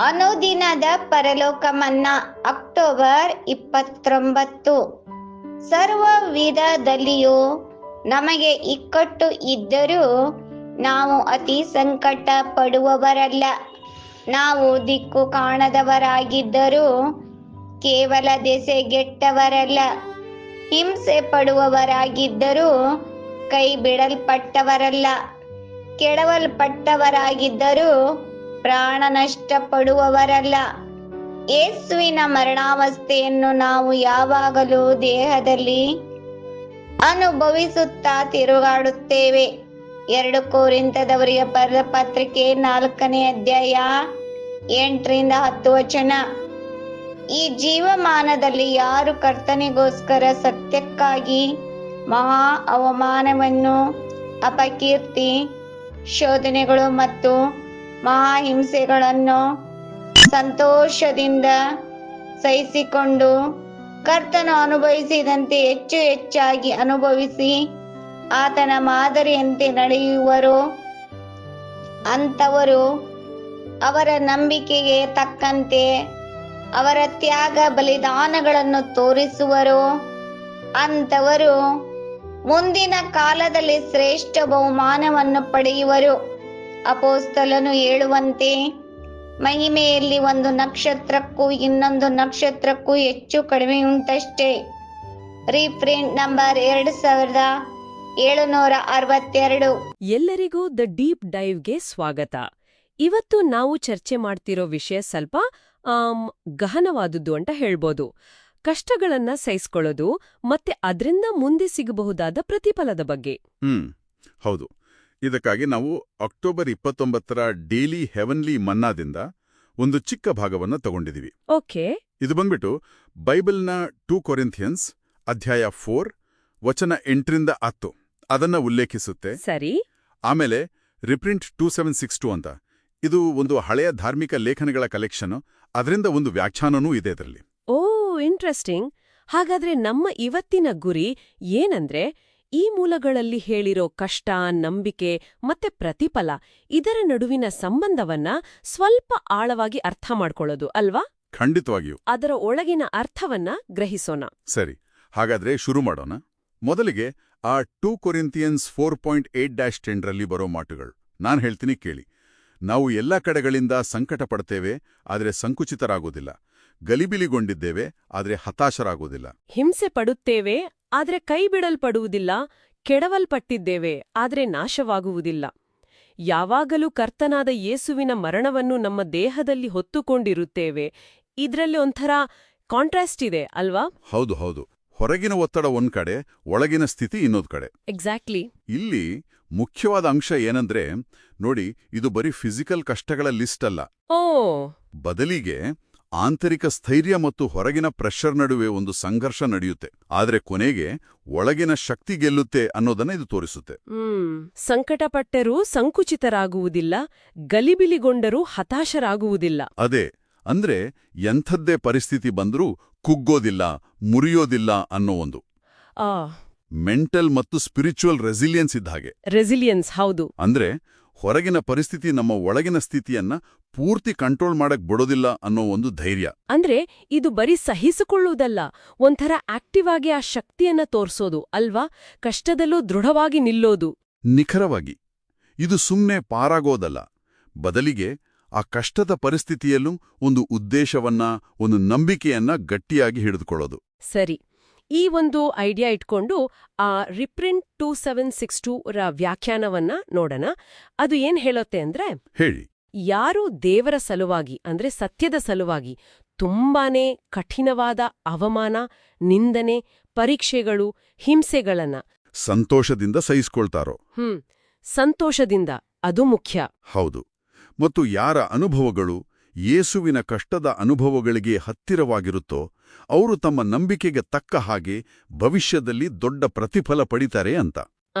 ಅನುದಿನದ ಪರಲೋಕ ಮನ್ನಾ ಅಕ್ಟೋಬರ್ ಇಪ್ಪತ್ತೊಂಬತ್ತು. ಸರ್ವ ವಿಧದಲ್ಲಿಯೂ ನಮಗೆ ಇಕ್ಕಟ್ಟು ಇದ್ದರೂ ನಾವು ಅತಿ ಸಂಕಟ ಪಡುವವರಲ್ಲ ನಾವು ದಿಕ್ಕು ಕಾಣದವರಾಗಿದ್ದರೂ ಕೇವಲ ದೆಸೆಗೆಟ್ಟವರಲ್ಲ. ಹಿಂಸೆ ಪಡುವವರಾಗಿದ್ದರೂ ಕೈ ಬಿಡಲ್ಪಟ್ಟವರಲ್ಲ ಕೆಡವಲ್ಪಟ್ಟವರಾಗಿದ್ದರೂ ಪ್ರಾಣ ನಷ್ಟಪಡುವವರಲ್ಲ. ಯೇಸುವಿನ ಮರಣಾವಸ್ಥೆಯನ್ನು ನಾವು ಯಾವಾಗಲೂ ದೇಹದಲ್ಲಿ ಅನುಭವಿಸುತ್ತಾ ತಿರುಗಾಡುತ್ತೇವೆ. ಎರಡು ಕೋರಿಂತದವರಿಗೆ ಪರ ಪತ್ರಿಕೆ ನಾಲ್ಕನೇ ಅಧ್ಯಾಯ ಎಂಟರಿಂದ ಹತ್ತು ವಚನ. ಈ ಜೀವಮಾನದಲ್ಲಿ ಯಾರು ಕರ್ತನಿಗೋಸ್ಕರ ಸತ್ಯಕ್ಕಾಗಿ ಮಹಾ ಅವಮಾನವನ್ನು, ಅಪಕೀರ್ತಿ, ಶೋಧನೆಗಳು ಮತ್ತು ಮಹಾ ಹಿಂಸೆಗಳನ್ನು ಸಂತೋಷದಿಂದ ಸಹಿಸಿಕೊಂಡು ಕರ್ತನು ಅನುಭವಿಸಿದಂತೆ ಹೆಚ್ಚು ಹೆಚ್ಚಾಗಿ ಅನುಭವಿಸಿ ಆತನ ಮಾದರಿಯಂತೆ ನಡೆಯುವರು. ಅಂಥವರು ಅವರ ನಂಬಿಕೆಗೆ ತಕ್ಕಂತೆ ಅವರ ತ್ಯಾಗ ಬಲಿದಾನಗಳನ್ನು ತೋರಿಸುವರು. ಅಂಥವರು ಮುಂದಿನ ಕಾಲದಲ್ಲಿ ಶ್ರೇಷ್ಠ ಬಹುಮಾನವನ್ನು ಪಡೆಯುವರು. ಅಪೋಸ್ತಲನು ಹೇಳುವಂತೆ ಮಹಿಮೆಯಲ್ಲಿ ಒಂದು ನಕ್ಷತ್ರಕ್ಕೂ ಇನ್ನೊಂದು ನಕ್ಷತ್ರಕ್ಕೂ ಹೆಚ್ಚು ಕಡಿಮೆ ಉಂಟಷ್ಟೇ. ರೀಪ್ರಿಂಟ್ ನಂಬರ್ ಎರಡು ಸಾವಿರದ ಏಳುನೂರ ಅರವತ್ತೆರಡು. ಎಲ್ಲರಿಗೂ ದ ಡೀಪ್ ಡೈವ್ಗೆ ಸ್ವಾಗತ. ಇವತ್ತು ನಾವು ಚರ್ಚೆ ಮಾಡ್ತಿರೋ ವಿಷಯ ಸ್ವಲ್ಪ ಗಹನವಾದದ್ದು ಗಹನವಾದುದು ಅಂತ ಹೇಳ್ಬೋದು. ಕಷ್ಟಗಳನ್ನ ಸಹಿಸ್ಕೊಳ್ಳೋದು ಮತ್ತೆ ಅದರಿಂದ ಮುಂದೆ ಸಿಗಬಹುದಾದ ಪ್ರತಿಫಲದ ಬಗ್ಗೆ. ಹ್ಮ್ ಹೌದು. ಇದಕ್ಕಾಗಿ ನಾವು ಅಕ್ಟೋಬರ್ ಇಪ್ಪತ್ತೊಂಬತ್ತರ ಡೇಲಿ ಹೆವನ್ಲಿ ಮನ್ನಾದಿಂದ ಒಂದು ಚಿಕ್ಕ ಭಾಗವನ್ನು ತಗೊಂಡಿದೀವಿ. ಓಕೆ. ಇದು ಬಂದ್ಬಿಟ್ಟು ಬೈಬಲ್ನ ಟೂ ಕೊರಿಂಥಿಯನ್ಸ್ ಅಧ್ಯಾಯ ಫೋರ್ ವಚನ ಎಂಟರಿಂದ ಹತ್ತು. ಅದನ್ನ ಉಲ್ಲೇಖಿಸುತ್ತೆ. ಸರಿ. ಆಮೇಲೆ reprint two seven six two ಅಂತ. ಇದು ಒಂದು ಹಳೆಯ ಧಾರ್ಮಿಕ ಲೇಖನಗಳ ಕಲೆಕ್ಷನ್. ಅದರಿಂದ ಒಂದು ವ್ಯಾಖ್ಯಾನನೂ ಇದೆ ಇದರಲ್ಲಿ. Oh interesting. ಹಾಗಾದ್ರೆ ನಮ್ಮ ಇವತ್ತಿನ ಗುರಿ ಏನಂದ್ರೆ ಈ ಮೂಲಗಳಲ್ಲಿ ಹೇಳಿರೋ ಕಷ್ಟ ನಂಬಿಕೆ ಮತ್ತೆ ಪ್ರತಿಫಲ ಇದರ ನಡುವಿನ ಸಂಬಂಧವನ್ನ ಸ್ವಲ್ಪ ಆಳವಾಗಿ ಅರ್ಥ ಮಾಡ್ಕೊಳ್ಳೋದು ಅಲ್ವಾ? ಖಂಡಿತವಾಗಿಯೂ. ಅದರ ಒಳಗಿನ ಅರ್ಥವನ್ನ ಗ್ರಹಿಸೋಣ. ಸರಿ ಹಾಗಾದ್ರೆ ಶುರು ಮಾಡೋಣ. ಮೊದಲಿಗೆ ಆ two Corinthians four point eight dash ಟೆನ್ರಲ್ಲಿ ಬರೋ ಮಾತುಗಳು. ನಾನು ಹೇಳ್ತೀನಿ ಕೇಳಿ. ನಾವು ಎಲ್ಲ ಕಡೆಗಳಿಂದ ಸಂಕಟ ಪಡ್ತೇವೆ ಆದರೆ ಸಂಕುಚಿತರಾಗೋದಿಲ್ಲ. ಗಲಿಬಿಲಿಗೊಂಡಿದ್ದೇವೆ ಆದರೆ ಹತಾಶರಾಗೋದಿಲ್ಲ. ಹಿಂಸೆ ಪಡುತ್ತೇವೆ ಆದ್ರೆ ಕೈ ಬಿಡಲ್ಪಡುವುದಿಲ್ಲ ಕೆಡವಲ್ಪಟ್ಟಿದ್ದೇವೆ ಆದರೆ ನಾಶವಾಗುವುದಿಲ್ಲ. ಯಾವಾಗಲೂ ಕರ್ತನಾದ ಯೇಸುವಿನ ಮರಣವನ್ನು ನಮ್ಮ ದೇಹದಲ್ಲಿ ಹೊತ್ತುಕೊಂಡಿರುತ್ತೇವೆ. ಇದರಲ್ಲಿ ಒಂಥರ ಕಾಂಟ್ರಾಸ್ಟ್ ಇದೆ ಅಲ್ವಾ? ಹೌದು ಹೌದು. ಹೊರಗಿನ ಒತ್ತಡ ಒಂದ್ ಕಡೆ ಒಳಗಿನ ಸ್ಥಿತಿ ಇನ್ನೊಂದು ಕಡೆ. ಎಕ್ಸಾಕ್ಟ್ಲಿ ಇಲ್ಲಿ ಮುಖ್ಯವಾದ ಅಂಶ ಏನಂದ್ರೆ ನೋಡಿ ಇದು ಬರೀ ಫಿಸಿಕಲ್ ಕಷ್ಟಗಳ ಲಿಸ್ಟ್ ಅಲ್ಲ. ಓ! ಬದಲಿಗೆ ಆಂತರಿಕ ಸ್ಥೈರ್ಯ ಮತ್ತು ಹೊರಗಿನ ಪ್ರೆಷರ್ ನಡುವೆ ಒಂದು ಸಂಘರ್ಷ ನಡೆಯುತ್ತೆ. ಆದರೆ ಕೊನೆಗೆ ಒಳಗಿನ ಶಕ್ತಿ ಗೆಲ್ಲುತ್ತೆ ಅನ್ನೋದನ್ನ ಇದು ತೋರಿಸುತ್ತೆ. ಸಂಕಟಪಟ್ಟರೂ ಸಂಕುಚಿತರಾಗುವುದಿಲ್ಲ ಗಲಿಬಿಲಿಗೊಂಡರೂ ಹತಾಶರಾಗುವುದಿಲ್ಲ. ಅದೇ ಅಂದ್ರೆ ಎಂಥದ್ದೇ ಪರಿಸ್ಥಿತಿ ಬಂದರೂ ಕುಗ್ಗೋದಿಲ್ಲ ಮುರಿಯೋದಿಲ್ಲ ಅನ್ನೋ ಒಂದು. ಆ. ಮೆಂಟಲ್ ಮತ್ತು ಸ್ಪಿರಿಚುವಲ್ ರೆಸಿಲಿಯನ್ಸ್ ಇದ್ದ ಹಾಗೆ. ರೆಸಿಲಿಯನ್ಸ್ ಹೌದು. ಅಂದ್ರೆ ಹೊರಗಿನ ಪರಿಸ್ಥಿತಿ ನಮ್ಮ ಒಳಗಿನ ಸ್ಥಿತಿಯನ್ನ ಪೂರ್ತಿ ಕಂಟ್ರೋಲ್ ಮಾಡಕ್ ಬಿಡೋದಿಲ್ಲ ಅನ್ನೋ ಒಂದು ಧೈರ್ಯ. ಅಂದ್ರೆ ಇದು ಬರೀ ಸಹಿಸಿಕೊಳ್ಳುವುದಲ್ಲ ಒಂಥರ ಆಕ್ಟಿವ್ ಆಗಿ ಆ ಶಕ್ತಿಯನ್ನ ತೋರಿಸೋದು ಅಲ್ವಾ? ಕಷ್ಟದಲ್ಲೂ ದೃಢವಾಗಿ ನಿಲ್ಲೋದು. ನಿಖರವಾಗಿ ಇದು ಸುಮ್ಮನೆ ಪಾರಾಗೋದಲ್ಲ. ಬದಲಿಗೆ ಆ ಕಷ್ಟದ ಪರಿಸ್ಥಿತಿಯಲ್ಲೂ ಒಂದು ಉದ್ದೇಶವನ್ನ ಒಂದು ನಂಬಿಕೆಯನ್ನ ಗಟ್ಟಿಯಾಗಿ ಹಿಡಿದುಕೊಳ್ಳೋದು. ಸರಿ. ಈ ಒಂದು ಐಡಿಯಾ ಇಟ್ಕೊಂಡು ಆ reprint two seven six two ರ ವ್ಯಾಖ್ಯಾನವನ್ನ ನೋಡೋಣ. ಅದು ಏನ್ ಹೇಳುತ್ತೆ ಅಂದ್ರೆ ಹೇಳಿ. ಯಾರು ದೇವರ ಸಲುವಾಗಿ ಅಂದ್ರೆ ಸತ್ಯದ ಸಲುವಾಗಿ ತುಂಬಾನೇ ಕಠಿಣವಾದ ಅವಮಾನ ನಿಂದನೆ ಪರೀಕ್ಷೆಗಳು ಹಿಂಸೆಗಳನ್ನ ಸಂತೋಷದಿಂದ ಸಹಿಸ್ಕೊಳ್ತಾರೋ? ಹ್ಮ್ ಸಂತೋಷದಿಂದ ಅದು ಮುಖ್ಯ. ಹೌದು. ಮತ್ತು ಯಾರ ಅನುಭವಗಳು? ಯೇಸುವಿನ ಕಷ್ಟದ ಅನುಭವಗಳಿಗೆ ಹತ್ತಿರವಾಗಿರುತ್ತೋ ಅವರು ತಮ್ಮ ನಂಬಿಕೆಗೆ ತಕ್ಕ ಹಾಗೆ ಭವಿಷ್ಯದಲ್ಲಿ ದೊಡ್ಡ ಪ್ರತಿಫಲ ಪಡಿತಾರೆ ಅಂತ. ಆ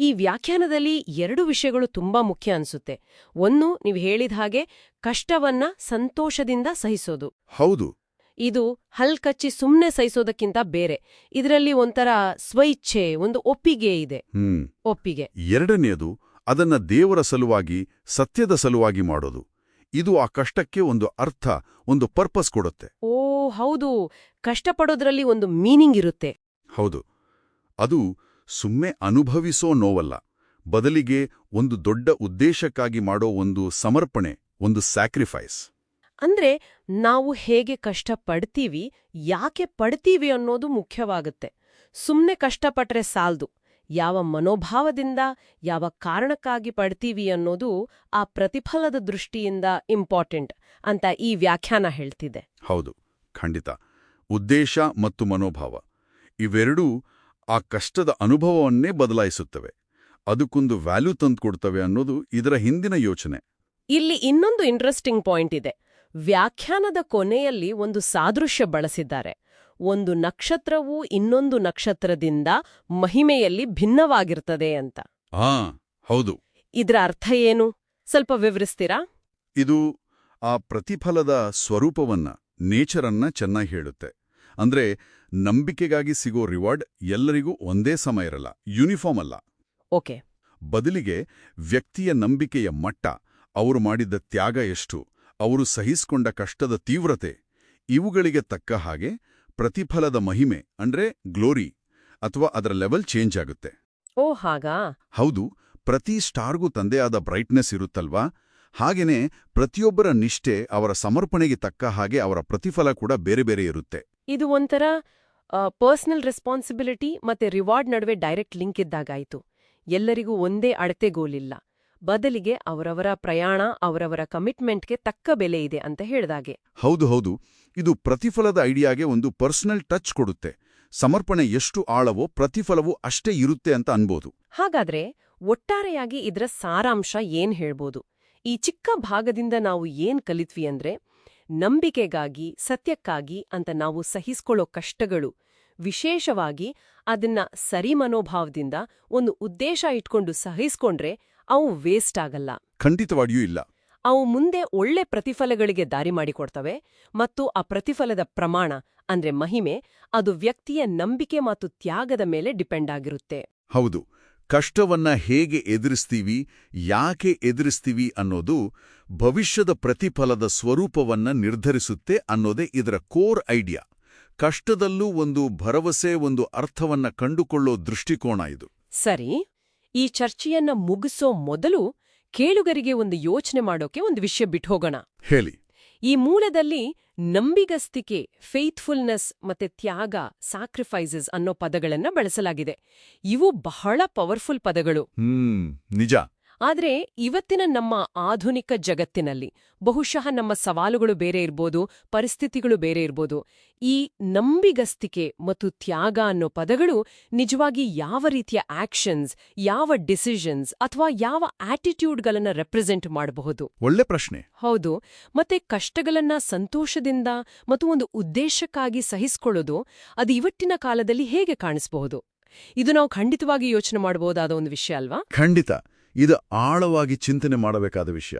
ಈ ವ್ಯಾಖ್ಯಾನದಲ್ಲಿ ಎರಡು ವಿಷಯಗಳು ತುಂಬಾ ಮುಖ್ಯ ಅನ್ಸುತ್ತೆ. ಒಂದು ನೀವು ಹೇಳಿದ ಹಾಗೆ ಕಷ್ಟವನ್ನ ಸಂತೋಷದಿಂದ ಸಹಿಸೋದು. ಹೌದು. ಇದು ಹಲ್ಕಚ್ಚಿ ಸುಮ್ನೆ ಸಹಿಸೋದಕ್ಕಿಂತ ಬೇರೆ. ಇದರಲ್ಲಿ ಒಂಥರ ಸ್ವಇಚ್ಛೆ ಒಂದು ಒಪ್ಪಿಗೆ ಇದೆ. ಒಪ್ಪಿಗೆ. ಎರಡನೆಯದು ಅದನ್ನ ದೇವರ ಸಲುವಾಗಿ ಸತ್ಯದ ಸಲುವಾಗಿ ಮಾಡೋದು. ಇದು ಆ ಕಷ್ಟಕ್ಕೆ ಒಂದು ಅರ್ಥ ಒಂದು ಪರ್ಪಸ್ ಕೊಡುತ್ತೆ. ಓ ಹೌದು. ಕಷ್ಟಪಡೋದ್ರಲ್ಲಿ ಒಂದು ಮೀನಿಂಗ್ ಇರುತ್ತೆ. ಹೌದು. ಅದು ಸುಮ್ಮನೆ ಅನುಭವಿಸೋ ನೋವಲ್ಲ. ಬದಲಿಗೆ ಒಂದು ದೊಡ್ಡ ಉದ್ದೇಶಕ್ಕಾಗಿ ಮಾಡೋ ಒಂದು ಸಮರ್ಪಣೆ ಒಂದು ಸ್ಯಾಕ್ರಿಫೈಸ್. ಅಂದ್ರೆ ನಾವು ಹೇಗೆ ಕಷ್ಟ ಪಡ್ತೀವಿ ಯಾಕೆ ಪಡ್ತೀವಿ ಅನ್ನೋದು ಮುಖ್ಯವಾಗುತ್ತೆ. ಸುಮ್ಮನೆ ಕಷ್ಟಪಟ್ರೆ ಸಾಲ್ದು. ಯಾವ ಮನೋಭಾವದಿಂದ ಯಾವ ಕಾರಣಕ್ಕಾಗಿ ಪಡ್ತೀವಿ ಅನ್ನೋದು ಆ ಪ್ರತಿಫಲದ ದೃಷ್ಟಿಯಿಂದ ಇಂಪಾರ್ಟೆಂಟ್ ಅಂತ ಈ ವ್ಯಾಖ್ಯಾನ ಹೇಳ್ತಿದೆ. ಹೌದು ಖಂಡಿತ. ಉದ್ದೇಶ ಮತ್ತು ಮನೋಭಾವ ಇವೆರಡೂ ಆ ಕಷ್ಟದ ಅನುಭವವನ್ನೇ ಬದಲಾಯಿಸುತ್ತವೆ. ಅದಕ್ಕೊಂದು ವ್ಯಾಲ್ಯೂ ತಂದುಕೊಡ್ತವೆ ಅನ್ನೋದು ಇದರ ಹಿಂದಿನ ಯೋಚನೆ. ಇಲ್ಲಿ ಇನ್ನೊಂದು ಇಂಟ್ರೆಸ್ಟಿಂಗ್ ಪಾಯಿಂಟ್ ಇದೆ. ವ್ಯಾಖ್ಯಾನದ ಕೊನೆಯಲ್ಲಿ ಒಂದು ಸಾದೃಶ್ಯ ಬಳಸಿದ್ದಾರೆ. ಒಂದು ನಕ್ಷತ್ರವು ಇನ್ನೊಂದು ನಕ್ಷತ್ರದಿಂದ ಮಹಿಮೆಯಲ್ಲಿ ಭಿನ್ನವಾಗಿರ್ತದೆ ಅಂತ. ಆ ಹೌದು. ಇದರ ಅರ್ಥ ಏನು? ಸ್ವಲ್ಪ ವಿವರಿಸ್ತೀರಾ? ಇದು ಆ ಪ್ರತಿಫಲದ ಸ್ವರೂಪವನ್ನ ನೇಚರನ್ನ ಚೆನ್ನಾಗಿ ಹೇಳುತ್ತೆ. ಅಂದ್ರೆ ನಂಬಿಕೆಗಾಗಿ ಸಿಗೋ ರಿವಾರ್ಡ್ ಎಲ್ಲರಿಗೂ ಒಂದೇ ಸಮ ಇರಲ್ಲ ಯೂನಿಫಾರ್ಮ್ ಅಲ್ಲ. ಓಕೆ. ಬದಲಿಗೆ ವ್ಯಕ್ತಿಯ ನಂಬಿಕೆಯ ಮಟ್ಟ ಅವರು ಮಾಡಿದ್ದ ತ್ಯಾಗ ಎಷ್ಟು ಅವರು ಸಹಿಸಿಕೊಂಡ ಕಷ್ಟದ ತೀವ್ರತೆ ಇವುಗಳಿಗೆ ತಕ್ಕ ಹಾಗೆ ಪ್ರತಿಫಲದ ಮಹಿಮೆ ಅಂದ್ರೆ ಗ್ಲೋರಿ ಅಥವಾ ಅದರ ಲೆವೆಲ್ ಚೇಂಜ್ ಆಗುತ್ತೆ. ಓ ಹಾಗಾ? ಹೌದು ಪ್ರತಿ ಸ್ಟಾರ್ಗೂ ತಂದೇ ಆದ ಬ್ರೈಟ್ನೆಸ್ ಇರುತ್ತಲ್ವಾ? ಹಾಗೇನೆ ಪ್ರತಿಯೊಬ್ಬರ ನಿಷ್ಠೆ ಅವರ ಸಮರ್ಪಣೆಗೆ ತಕ್ಕ ಹಾಗೆ ಅವರ ಪ್ರತಿಫಲ ಕೂಡ ಬೇರೆ ಬೇರೆ ಇರುತ್ತೆ. ಇದು ಒಂಥರ ಪರ್ಸನಲ್ ರೆಸ್ಪಾನ್ಸಿಬಿಲಿಟಿ ಮತ್ತೆ ರಿವಾರ್ಡ್ ನಡುವೆ ಡೈರೆಕ್ಟ್ ಲಿಂಕ್ ಇದ್ದಾಗಾಯಿತು. ಎಲ್ಲರಿಗೂ ಒಂದೇ ಅಳತೆಗೋಲಿಲ್ಲ. ಬದಲಿಗೆ ಅವರವರ ಪ್ರಯಾಣ ಅವರವರ ಕಮಿಟ್ಮೆಂಟ್ಗೆ ತಕ್ಕ ಬೆಲೆ ಇದೆ ಅಂತ ಹೇಳಿದಾಗೆ. ಹೌದು ಹೌದು. ಇದು ಪ್ರತಿಫಲದ ಐಡಿಯಾಗೆ ಒಂದು ಪರ್ಸನಲ್ ಟಚ್ ಕೊಡುತ್ತೆ. ಸಮರ್ಪಣೆ ಎಷ್ಟು ಆಳವೋ ಪ್ರತಿಫಲವೂ ಅಷ್ಟೇ ಇರುತ್ತೆ ಅಂತ ಅನ್ಬೋದು. ಹಾಗಾದ್ರೆ ಒಟ್ಟಾರೆಯಾಗಿ ಇದರ ಸಾರಾಂಶ ಏನ್ ಹೇಳ್ಬೋದು? ಈ ಚಿಕ್ಕ ಭಾಗದಿಂದ ನಾವು ಏನ್ ಕಲಿತ್ವಿ ಅಂದ್ರೆ ನಂಬಿಕೆಗಾಗಿ ಸತ್ಯಕ್ಕಾಗಿ ಅಂತ ನಾವು ಸಹಿಸ್ಕೊಳ್ಳೋ ಕಷ್ಟಗಳು ವಿಶೇಷವಾಗಿ ಅದನ್ನ ಸರಿ ಮನೋಭಾವದಿಂದ ಒಂದು ಉದ್ದೇಶ ಇಟ್ಕೊಂಡು ಸಹಿಸ್ಕೊಂಡ್ರೆ ಅವು ವೇಸ್ಟ್ ಆಗಲ್ಲ. ಖಂಡಿತವಾಗಿಯೂ ಇಲ್ಲ. ಅವು ಮುಂದೆ ಒಳ್ಳೆ ಪ್ರತಿಫಲಗಳಿಗೆ ದಾರಿ ಮಾಡಿಕೊಡ್ತವೆ ಮತ್ತು ಆ ಪ್ರತಿಫಲದ ಪ್ರಮಾಣ ಅಂದ್ರೆ ಮಹಿಮೆ ಅದು ವ್ಯಕ್ತಿಯ ನಂಬಿಕೆ ಮತ್ತು ತ್ಯಾಗದ ಮೇಲೆ ಡಿಪೆಂಡ್ ಆಗಿರುತ್ತೆ. ಹೌದು. ಕಷ್ಟವನ್ನ ಹೇಗೆ ಎದುರಿಸ್ತೀವಿ ಯಾಕೆ ಎದುರಿಸ್ತೀವಿ ಅನ್ನೋದು ಭವಿಷ್ಯದ ಪ್ರತಿಫಲದ ಸ್ವರೂಪವನ್ನ ನಿರ್ಧರಿಸುತ್ತೆ ಅನ್ನೋದೇ ಇದರ ಕೋರ್ ಐಡಿಯಾ ಕಷ್ಟದಲ್ಲೂ ಒಂದು ಭರವಸೆ ಒಂದು ಅರ್ಥವನ್ನ ಕಂಡುಕೊಳ್ಳೋ ದೃಷ್ಟಿಕೋನ ಇದು. ಸರಿ. ಈ ಚರ್ಚೆಯನ್ನ ಮುಗಿಸೋ ಮೊದಲು ಕೇಳುಗರಿಗೆ ಒಂದು ಯೋಚನೆ ಮಾಡೋಕೆ ಒಂದು ವಿಷಯ ಬಿಟ್ಹೋಗೋಣ. ಹೇಳಿ. ಈ ಮೂಲದಲ್ಲಿ ನಂಬಿಗಸ್ತಿಕೆ ಫೇತ್ಫುಲ್ನೆಸ್ ಮತ್ತೆ ತ್ಯಾಗ ಸ್ಯಾಕ್ರಿಫೈಸಸ್ ಅನ್ನೋ ಪದಗಳನ್ನ ಬಳಸಲಾಗಿದೆ. ಇವು ಬಹಳ ಪವರ್ಫುಲ್ ಪದಗಳು. ಹ್ಮ್ ನಿಜ. ಆದ್ರೆ ಇವತ್ತಿನ ನಮ್ಮ ಆಧುನಿಕ ಜಗತ್ತಿನಲ್ಲಿ ಬಹುಶಃ ನಮ್ಮ ಸವಾಲುಗಳು ಬೇರೆ ಇರ್ಬೋದು ಪರಿಸ್ಥಿತಿಗಳು ಬೇರೆ ಇರ್ಬೋದು. ಈ ನಂಬಿಗಸ್ತಿಕೆ ಮತ್ತು ತ್ಯಾಗ ಅನ್ನೋ ಪದಗಳು ನಿಜವಾಗಿ ಯಾವ ರೀತಿಯ ಆಕ್ಷನ್ಸ್ ಯಾವ ಡಿಸಿಷನ್ಸ್ ಅಥವಾ ಯಾವ ಆಟಿಟ್ಯೂಡ್ಗಳನ್ನ ರೆಪ್ರೆಸೆಂಟ್ ಮಾಡಬಹುದು? ಒಳ್ಳೆ ಪ್ರಶ್ನೆ. ಹೌದು. ಮತ್ತೆ ಕಷ್ಟಗಳನ್ನ ಸಂತೋಷದಿಂದ ಮತ್ತು ಒಂದು ಉದ್ದೇಶಕ್ಕಾಗಿ ಸಹಿಸಿಕೊಳ್ಳೋದು ಅದು ಇವತ್ತಿನ ಕಾಲದಲ್ಲಿ ಹೇಗೆ ಕಾಣಿಸಬಹುದು? ಇದು ನಾವು ಖಂಡಿತವಾಗಿ ಯೋಚನೆ ಮಾಡಬಹುದಾದ ಒಂದು ವಿಷಯ ಅಲ್ವಾ? ಖಂಡಿತ. ಇದು ಆಳವಾಗಿ ಚಿಂತನೆ ಮಾಡಬೇಕಾದ ವಿಷಯ.